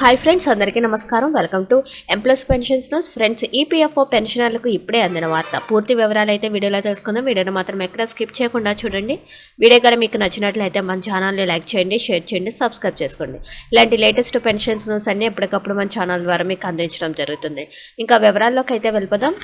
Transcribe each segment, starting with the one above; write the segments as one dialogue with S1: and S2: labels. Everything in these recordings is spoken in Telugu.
S1: హాయ్ ఫ్రెండ్స్ అందరికీ నమస్కారం. Welcome to employees pensions news friends EPFO పెన్షనర్లకు ఇప్పుడే అందిన వార్త. పూర్తి వివరాలు అయితే వీడియోలో తెలుసుకుందాం. వీడియోని మాత్రం ఎక్కడ స్కిప్ చేయకుండా చూడండి. వీడియో కూడా మీకు నచ్చినట్లయితే మన ఛానల్ని లైక్ చేయండి షేర్ చేయండి సబ్స్క్రైబ్ చేసుకోండి. ఇలాంటి లేటెస్ట్ పెన్షన్స్ న్యూస్ అన్ని ఎప్పటికప్పుడు మన ఛానల్ ద్వారా మీకు అందించడం జరుగుతుంది. ఇంకా వివరాల్లోకి అయితే వెళ్ళిపోదాం.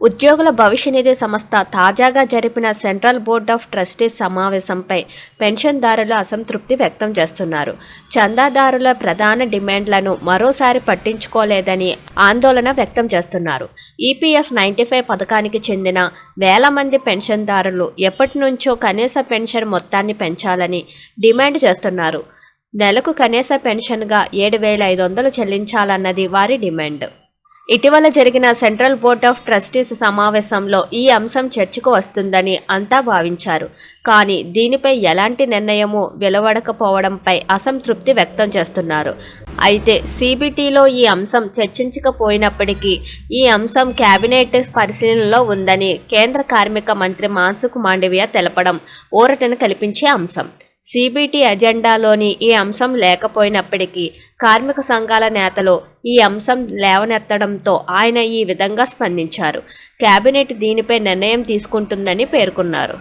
S1: ఉద్యోగుల భవిష్య నిధి సంస్థ తాజాగా జరిపిన సెంట్రల్ బోర్డ్ ఆఫ్ ట్రస్టీస్ సమావేశంపై పెన్షన్దారులు అసంతృప్తి వ్యక్తం చేస్తున్నారు. చందాదారుల ప్రధాన డిమాండ్లను మరోసారి పట్టించుకోలేదని ఆందోళన వ్యక్తం చేస్తున్నారు. ఈపీఎస్ నైంటీ ఫైవ్ పథకానికి చెందిన వేల మంది పెన్షన్దారులు ఎప్పటి నుంచో కనీస పెన్షన్ మొత్తాన్ని పెంచాలని డిమాండ్ చేస్తున్నారు. నెలకు కనీస పెన్షన్గా ఏడు వేల ఐదు వందలు చెల్లించాలన్నది వారి డిమాండ్. ఇటీవల జరిగిన సెంట్రల్ బోర్డ్ ఆఫ్ ట్రస్టీస్ సమావేశంలో ఈ అంశం చర్చకు వస్తుందని అంతా భావించారు. కానీ దీనిపై ఎలాంటి నిర్ణయము వెలువడకపోవడంపై అసంతృప్తి వ్యక్తం చేస్తున్నారు. అయితే సిబిటీలో ఈ అంశం చర్చించకపోయినప్పటికీ ఈ అంశం కేబినెట్ పరిశీలనలో ఉందని కేంద్ర కార్మిక మంత్రి మాన్సుఖ్ మాండవియా తెలపడం ఊరటను కల్పించే అంశం. సీబీటీ అజెండాలోని ఈ అంశం లేకపోయినప్పటికీ కార్మిక సంఘాల నేతలు ఈ అంశం లేవనెత్తడంతో ఆయన ఈ విధంగా స్పందించారు. కేబినెట్ దీనిపై నిర్ణయం తీసుకుంటుందని పేర్కొన్నారు.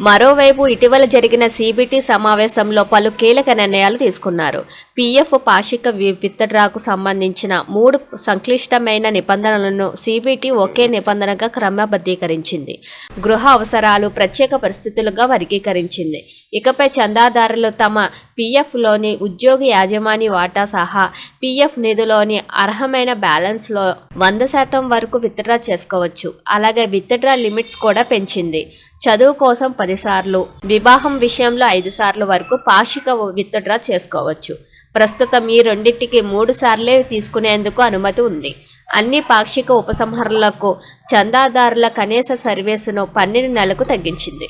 S1: మరోవైపు ఇటీవల జరిగిన సిబిటి సమావేశంలో పలు కీలక నిర్ణయాలు తీసుకున్నారు. పిఎఫ్ పాక్షిక వి- సంబంధించిన మూడు సంక్లిష్టమైన నిబంధనలను సిబిటి ఒకే నిబంధనగా క్రమబద్ధీకరించింది. గృహ అవసరాలు ప్రత్యేక పరిస్థితులుగా వర్గీకరించింది. ఇకపై చందాదారులు తమ పిఎఫ్లోని ఉద్యోగి యాజమాని వాటా సహా పిఎఫ్ నిధిలోని అర్హమైన బ్యాలెన్స్లో వంద శాతం వరకు విత్డ్రా చేసుకోవచ్చు. అలాగే విత్డ్రా లిమిట్స్ కూడా పెంచింది. చదువు కోసం పదిసార్లు వివాహం విషయంలో ఐదు సార్లు వరకు పాక్షిక విత్డ్రా చేసుకోవచ్చు. ప్రస్తుతం ఈ రెండింటికి మూడు సార్లే తీసుకునేందుకు అనుమతి ఉంది. అన్ని పాక్షిక ఉపసంహరణలకు చందాదారుల కనీస సర్వీసును పన్నెండు నెలలకు తగ్గించింది.